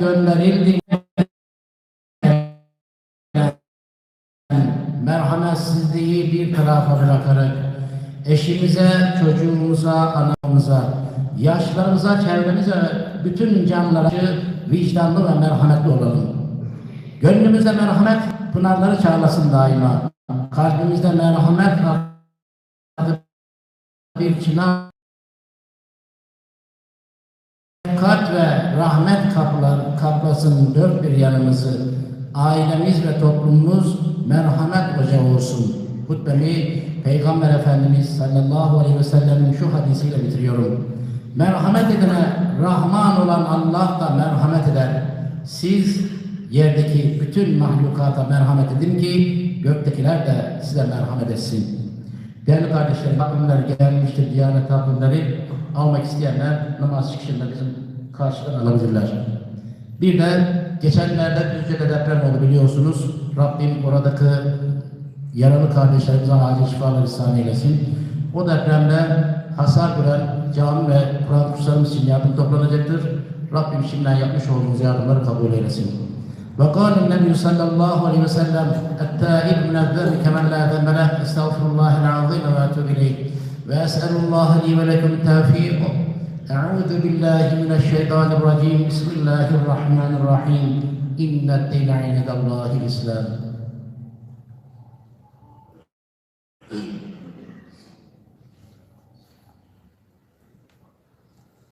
gönderildi. Merhametsizliği bir tarafa bırakarak eşimize, çocuğumuza, anamıza, yaşlarımıza, çevremize, bütün canlılara vicdanlı ve merhametli olalım. Gönlümüzde merhamet pınarları çağlasın daima. Kalbimizde merhamet bir çınar Şefkat ve rahmet kaplar, kaplasın dört bir yanımızı. Ailemiz ve toplumumuz merhamet ocağı olsun. Hutbemi Peygamber Efendimiz sallallahu aleyhi ve sellem'in şu hadisiyle bitiriyorum. Merhamet edene Rahman olan Allah da merhamet eder. Siz yerdeki bütün mahlukata merhamet edin ki göktekiler de size merhamet etsin. Değerli kardeşlerim, takvimler gelmiştir, Diyanet takvimleri almak isteyenler namaz çıkışında bizim karşıdan alabilirler. Bir de geçenlerde Düzce'de deprem oldu biliyorsunuz. Rabbim oradaki yaralı kardeşlerimize acil şifalar ihsan eylesin. O depremde hasar gören cami ve Kur'an kurslarımız için yardım toplanacaktır. Rabbim şimdiden yapmış olduğumuz yardımları kabul eylesin. وقال النبي صلى الله عليه وسلم التائب من الذنب كمن لا ذنب له أستغفر الله العظيم وأتوب إليه. وأسأل الله لي ولكم التوفيق. أعوذ بالله من الشيطان الرجيم. بسم الله الرحمن الرحيم. إن الدين عند الله الإسلام.